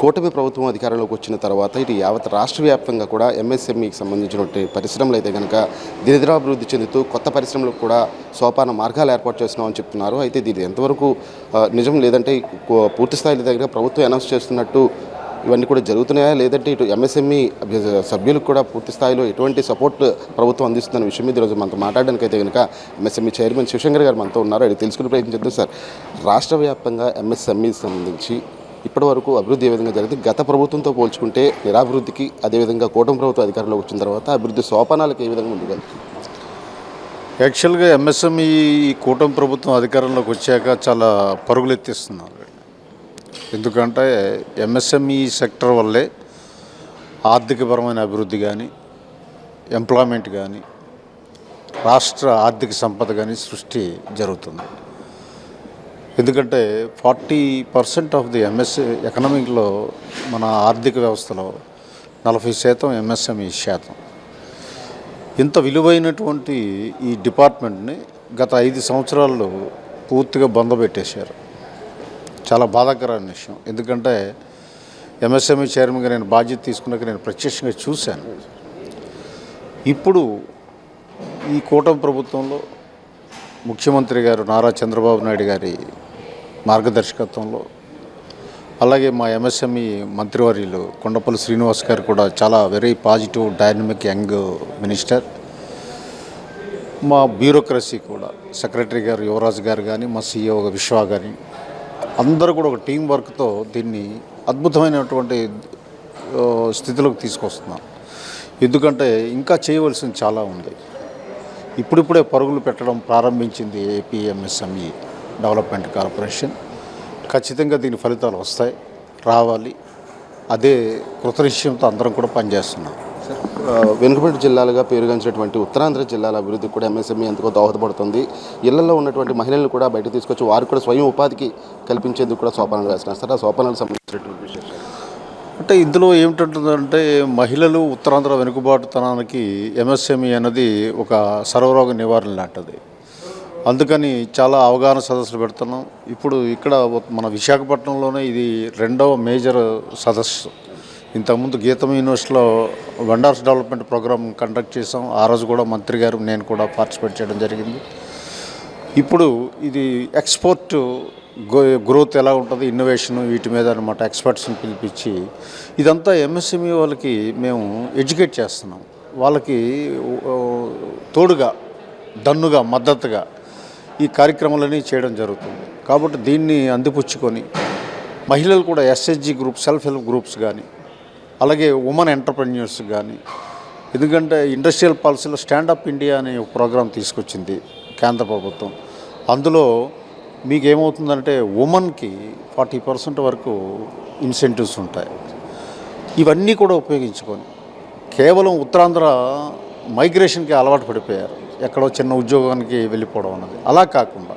కూటమి ప్రభుత్వం అధికారంలోకి వచ్చిన తర్వాత ఇటు యావత్ రాష్ట్ర వ్యాప్తంగా కూడా ఎంఎస్ఎంఈకి సంబంధించినటువంటి పరిశ్రమలు అయితే కనుక దినదినాభివృద్ధి చెందుతూ కొత్త పరిశ్రమలకు కూడా సోపాన మార్గాలు ఏర్పాటు చేస్తున్నామని చెప్తున్నారు. అయితే దీని ఎంతవరకు నిజం లేదంటే పూర్తి స్థాయిలో దగ్గర ప్రభుత్వం అనౌన్స్ చేస్తున్నట్టు ఇవన్నీ కూడా జరుగుతున్నాయా? లేదంటే ఇటు ఎంఎస్ఎంఈ సభ్యులకు కూడా పూర్తి స్థాయిలో ఎటువంటి సపోర్ట్ ప్రభుత్వం అందిస్తున్న విషయం మీద ఈరోజు మనతో మాట్లాడడానికి అయితే కనుక ఎంఎస్ఎంఈ చైర్మన్ శివశంకర్ గారు మనతో ఉన్నారు. అది తెలుసుకునే ప్రయత్నం చేద్దాం సార్. రాష్ట్ర వ్యాప్తంగా ఎంఎస్ఎంఈ సంబంధించి ఇప్పటి వరకు అభివృద్ధి ఏ విధంగా జరిగింది? గత ప్రభుత్వంతో పోల్చుకుంటే నిరాభివృద్ధికి అదేవిధంగా కూటమి ప్రభుత్వం అధికారంలోకి వచ్చిన తర్వాత అభివృద్ధి సోపానాలకు ఏ విధంగా ముందుగా యాక్చువల్గా ఎంఎస్ఎంఈ కూటమి ప్రభుత్వం అధికారంలోకి వచ్చాక చాలా పరుగులెత్తిస్తున్నారు ఎందుకంటే ఎంఎస్ఎంఈ సెక్టర్ వల్లే ఆర్థికపరమైన అభివృద్ధి కానీ ఎంప్లాయ్మెంట్ కానీ రాష్ట్ర ఆర్థిక సంపద కానీ సృష్టి జరుగుతుంది. ఎందుకంటే forty percent of the MSA ఎకనామిక్లో మన ఆర్థిక వ్యవస్థలో నలభై శాతం ఎంఎస్ఎంఈ శాతం. ఇంత విలువైనటువంటి ఈ డిపార్ట్మెంట్ని గత ఐదు సంవత్సరాల్లో పూర్తిగా బంద పెట్టేశారు చాలా బాధాకరమైన విషయం. ఎందుకంటే ఎంఎస్ఎంఈ చైర్మన్గా నేను బాధ్యత తీసుకున్నాక నేను ప్రత్యక్షంగా చూశాను. ఇప్పుడు ఈ కూటమి ప్రభుత్వంలో ముఖ్యమంత్రి గారు నారా చంద్రబాబు నాయుడు గారి మార్గదర్శకత్వంలో. అలాగే మా ఎంఎస్ఎంఈ మంత్రివర్యులు కొండపల్లి శ్రీనివాస్ గారు కూడా చాలా very positive dynamic young minister. మా బ్యూరోక్రసీ కూడా సెక్రటరీ గారు యువరాజ్ గారు కానీ మా సీఈఓ విశ్వ గారి అందరూ కూడా ఒక టీం వర్క్తో దీన్ని అద్భుతమైనటువంటి స్థితిలోకి తీసుకొస్తున్నాం ఎందుకంటే ఇంకా చేయవలసింది చాలా ఉంది. ఇప్పుడిప్పుడే పరుగులు పెట్టడం ప్రారంభించింది ఏపీఎంఎస్ఎంఈ డెవలప్మెంట్ కార్పొరేషన్ ఖచ్చితంగా దీని ఫలితాలు వస్తాయి రావాలి. అదే కృతనిశ్చయంతో అందరం కూడా పనిచేస్తున్నాం. వెనుకబడి జిల్లాలుగా పేరుగాంచినటువంటి ఉత్తరాంధ్ర జిల్లాల అభివృద్ధికి కూడా ఎంఎస్ఎంఈ ఎంతగా దోహదపడుతుంది. ఇళ్ళలో ఉన్నటువంటి మహిళలను కూడా బయట తీసుకొచ్చి వారు కూడా స్వయం ఉపాధికి కల్పించేందుకు కూడా సోపానాలు వేస్తున్నారు. సార్ ఆ సోపానాలకు సంబంధించినటువంటి విశేషాలు? అంటే ఇందులో ఏమిటంటుందంటే మహిళలు ఉత్తరాంధ్ర వెనుకబాటుతనానికి ఎంఎస్ఎంఈ అనేది ఒక సర్వరోగ నివారణ లాంటిది. అందుకని చాలా అవగాహన సదస్సులు పెడుతున్నాం. ఇప్పుడు ఇక్కడ మన విశాఖపట్నంలోనే ఇది రెండవ మేజర్ సదస్సు. ఇంతకుముందు గీతం యూనివర్సిటీలో వెండర్స్ డెవలప్మెంట్ ప్రోగ్రామ్ కండక్ట్ చేసాం ఆ రోజు కూడా మంత్రి గారు నేను కూడా పార్టిసిపేట్ చేయడం జరిగింది. ఇప్పుడు ఇది ఎక్స్పోర్ట్ గో- గ్రోత్ ఎలా ఉంటుంది ఇన్నోవేషన్ వీటి మీద అనమాట ఎక్స్పర్ట్స్ని పిలిపించి ఇదంతా ఎంఎస్ఎంఈ వాళ్ళకి మేము ఎడ్యుకేట్ చేస్తున్నాం. వాళ్ళకి తోడుగా దన్నుగా మద్దతుగా ఈ కార్యక్రమాలన్నీ చేయడం జరుగుతుంది. కాబట్టి దీన్ని అందిపుచ్చుకొని మహిళలు కూడా SHG group self help groups కానీ అలాగే ఉమెన్ ఎంటర్ప్రెన్యూర్స్ కానీ ఎందుకంటే ఇండస్ట్రియల్ పాలసీలో స్టాండప్ ఇండియా అనే ఒక ప్రోగ్రాం తీసుకొచ్చింది కేంద్ర ప్రభుత్వం. అందులో మీకు ఏమవుతుందంటే ఉమెన్కి ఫార్టీ పర్సెంట్ వరకు ఇన్సెంటివ్స్ ఉంటాయి. ఇవన్నీ కూడా ఉపయోగించుకొని కేవలం ఉత్తరాంధ్ర మైగ్రేషన్కి అలవాటు పడిపోయారు. ఎక్కడో చిన్న ఉద్యోగానికి వెళ్ళిపోవడం అన్నది. అలా కాకుండా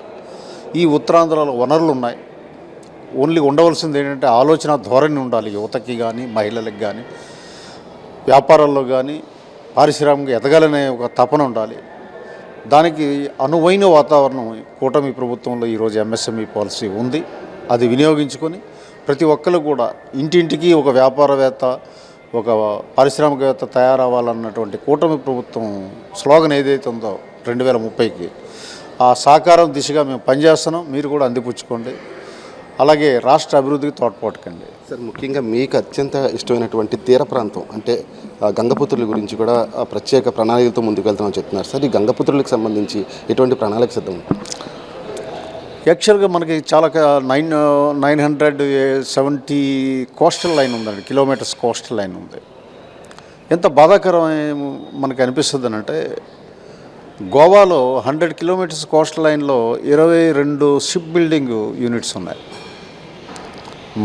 ఈ ఉత్తరాంధ్రలో వనరులు ఉన్నాయి. ఓన్లీ ఉండవలసింది ఏంటంటే ఆలోచన ధోరణి ఉండాలి. యువతకి కానీ మహిళలకు కానీ వ్యాపారాల్లో కానీ పారిశ్రామిక ఎదగాలనే ఒక తపన ఉండాలి. దానికి అనువైన వాతావరణం కూటమి ప్రభుత్వంలో ఈరోజు ఎంఎస్ఎంఈ పాలసీ ఉంది. అది వినియోగించుకొని ప్రతి ఒక్కరు కూడా ఇంటింటికి ఒక వ్యాపారవేత్త ఒక పారిశ్రామికవేత్త తయారవ్వాలన్నటువంటి కూటమి ప్రభుత్వం స్లోగన్ ఏదైతే ఉందో రెండు వేల ముప్పైకి ఆ సాకారం దిశగా మేము పనిచేస్తున్నాం. మీరు కూడా అందిపుచ్చుకోండి. అలాగే రాష్ట్ర అభివృద్ధికి తోడ్పాటుకండి. సార్ ముఖ్యంగా మీకు అత్యంత ఇష్టమైనటువంటి తీర ప్రాంతం అంటే గంగపుత్రుల గురించి కూడా ప్రత్యేక ప్రణాళికలతో ముందుకు వెళ్తామని చెప్తున్నారు. సార్ ఈ గంగపుత్రులకు సంబంధించి ఎటువంటి ప్రణాళిక సిద్ధం? యాక్చువల్గా మనకి చాలా nine nine hundred seventy coastal line ఉందండి కిలోమీటర్స్ కోస్టల్ లైన్ ఉంది. ఎంత బాధాకరం మనకి అనిపిస్తుంది అంటే గోవాలో హండ్రెడ్ కిలోమీటర్స్ కోస్టల్ లైన్లో ఇరవై రెండు షిప్ బిల్డింగ్ యూనిట్స్ ఉన్నాయి.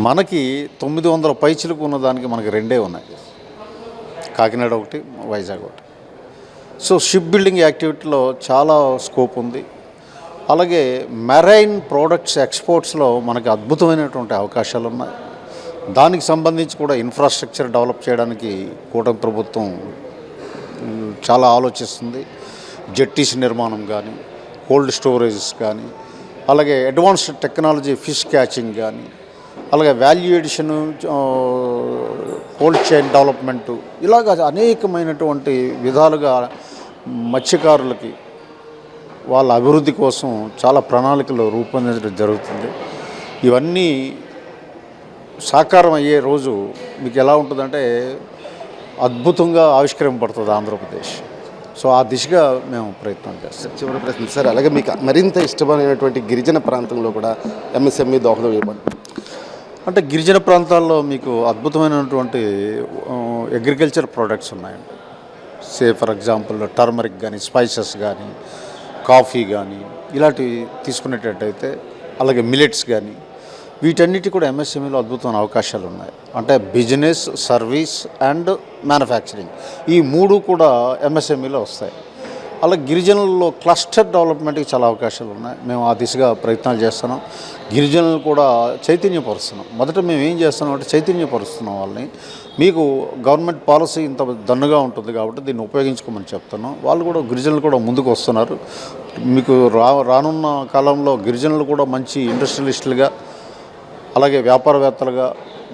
మనకి తొమ్మిది వందల పైచిలకు ఉన్నదానికి మనకి రెండే ఉన్నాయి. కాకినాడ ఒకటి వైజాగ్ ఒకటి. సో షిప్ బిల్డింగ్ యాక్టివిటీలో చాలా స్కోప్ ఉంది. అలాగే మెరైన్ ప్రోడక్ట్స్ ఎక్స్పోర్ట్స్లో మనకి అద్భుతమైనటువంటి అవకాశాలు ఉన్నాయి. దానికి సంబంధించి కూడా ఇన్ఫ్రాస్ట్రక్చర్ డెవలప్ చేయడానికి కూటమి ప్రభుత్వం చాలా ఆలోచిస్తుంది. జెట్టీస్ నిర్మాణం కానీ కోల్డ్ స్టోరేజెస్ కానీ అలాగే అడ్వాన్స్డ్ టెక్నాలజీ ఫిష్ క్యాచింగ్ కానీ అలాగే value addition cold chain development ఇలాగ అనేకమైనటువంటి విధాలుగా మత్స్యకారులకి వాళ్ళ అభివృద్ధి కోసం చాలా ప్రణాళికలు రూపొందించడం జరుగుతుంది. ఇవన్నీ సాకారం అయ్యే రోజు మీకు ఎలా ఉంటుందంటే అద్భుతంగా ఆవిష్కరింపబడుతుంది ఆంధ్రప్రదేశ్. సో ఆ దిశగా మేము ప్రయత్నం చేస్తాం. చివరి ప్రశ్న. సార్ అలాగే మీకు మరింత ఇష్టమైనటువంటి గిరిజన ప్రాంతంలో కూడా ఎంఎస్ఎంఈ దోహదం ఇవ్వండి అంటే గిరిజన ప్రాంతాల్లో మీకు అద్భుతమైనటువంటి అగ్రికల్చర్ ప్రోడక్ట్స్ ఉన్నాయండి. సే ఫర్ ఎగ్జాంపుల్ టర్మరిక్ కానీ స్పైసెస్ కానీ కాఫీ కానీ ఇలాంటివి తీసుకునేటట్టయితే అలాగే మిలెట్స్ కానీ వీటన్నిటి కూడా ఎంఎస్ఎంఈలో అద్భుతమైన అవకాశాలు ఉన్నాయి అంటే బిజినెస్ సర్వీస్ అండ్ మ్యానుఫ్యాక్చరింగ్. ఈ మూడు కూడా ఎంఎస్ఎంఈలో వస్తాయి. అలా గిరిజనుల్లో క్లస్టర్ డెవలప్మెంట్కి చాలా అవకాశాలు ఉన్నాయి. మేము ఆ దిశగా ప్రయత్నాలు చేస్తున్నాం. గిరిజనులు కూడా చైతన్యపరుస్తున్నాం. మొదట మేము ఏం చేస్తున్నాం అంటే చైతన్యపరుస్తున్నాం వాళ్ళని. మీకు గవర్నమెంట్ పాలసీ ఇంత దన్నుగా ఉంటుంది కాబట్టి దీన్ని ఉపయోగించుకోమని చెప్తున్నాం. వాళ్ళు కూడా గిరిజనులు కూడా ముందుకు వస్తున్నారు. మీకు రా రానున్న కాలంలో గిరిజనులు కూడా మంచి ఇండస్ట్రియలిస్టులుగా అలాగే వ్యాపారవేత్తలుగా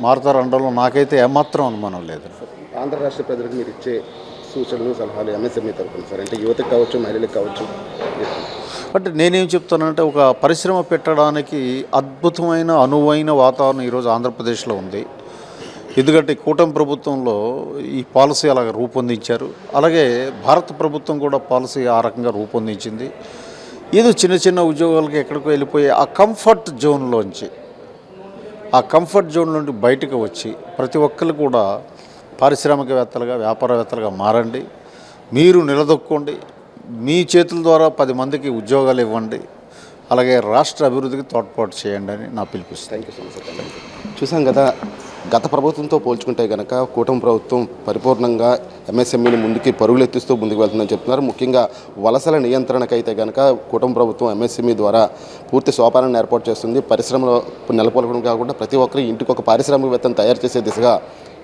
మారుతారనడంలో నాకైతే ఏమాత్రం అనుమానం లేదు. ఆంధ్ర రాష్ట్ర ప్రజలకు మీరు ఇచ్చే సూచనలు సలహాలు ఎంఎస్ఎంఈ తరఫున సార్. అంటే యువతకు కావచ్చు మహిళలకు కావచ్చు. అంటే నేనేం చెప్తానంటే ఒక పరిశ్రమ పెట్టడానికి అద్భుతమైన అనువైన వాతావరణం ఈరోజు ఆంధ్రప్రదేశ్లో ఉంది. ఎందుకంటే కూటమి ప్రభుత్వంలో ఈ పాలసీ అలాగ రూపొందించారు. అలాగే భారత ప్రభుత్వం కూడా పాలసీ ఆ రకంగా రూపొందించింది. ఏదో చిన్న చిన్న ఉద్యోగాలకి ఎక్కడికో వెళ్ళిపోయి ఆ కంఫర్ట్ జోన్లోంచి ఆ కంఫర్ట్ జోన్ నుండి బయటకు వచ్చి ప్రతి ఒక్కరు కూడా పారిశ్రామికవేత్తలుగా వ్యాపారవేత్తలుగా మారండి. మీరు నిలదొక్కండి. మీ చేతుల ద్వారా పది మందికి ఉద్యోగాలు ఇవ్వండి. అలాగే రాష్ట్ర అభివృద్ధికి తోడ్పాటు చేయండి అని నా పిలిపిస్తాను థ్యాంక్ యూ సో మచ్ చూసాం కదా గత ప్రభుత్వంతో పోల్చుకుంటే కనుక కూటమి ప్రభుత్వం పరిపూర్ణంగా ఎంఎస్ఎంఈని ముందుకి పరుగులు ఎత్తిస్తూ ముందుకు వెళ్తుందని చెప్తున్నారు. ముఖ్యంగా వలసల నియంత్రణకైతే కనుక కూటమి ప్రభుత్వం ఎంఎస్ఎంఈ ద్వారా పూర్తి సోపానాన్ని ఏర్పాటు చేస్తుంది. పరిశ్రమలో నెలకొల్పడం కాకుండా ప్రతి ఒక్కరి ఇంటికి ఒక పారిశ్రామికవేత్తను తయారు చేసే దిశగా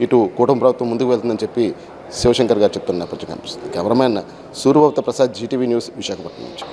ఇటు కూటమి ప్రభుత్వం ముందుకు వెళ్తుందని చెప్పి శివశంకర్ గారు చెప్తున్న నేపథ్యం కనిపిస్తుంది. Cameraman Suryabhavata Prasad GTV news Visakhapatnam నుంచి.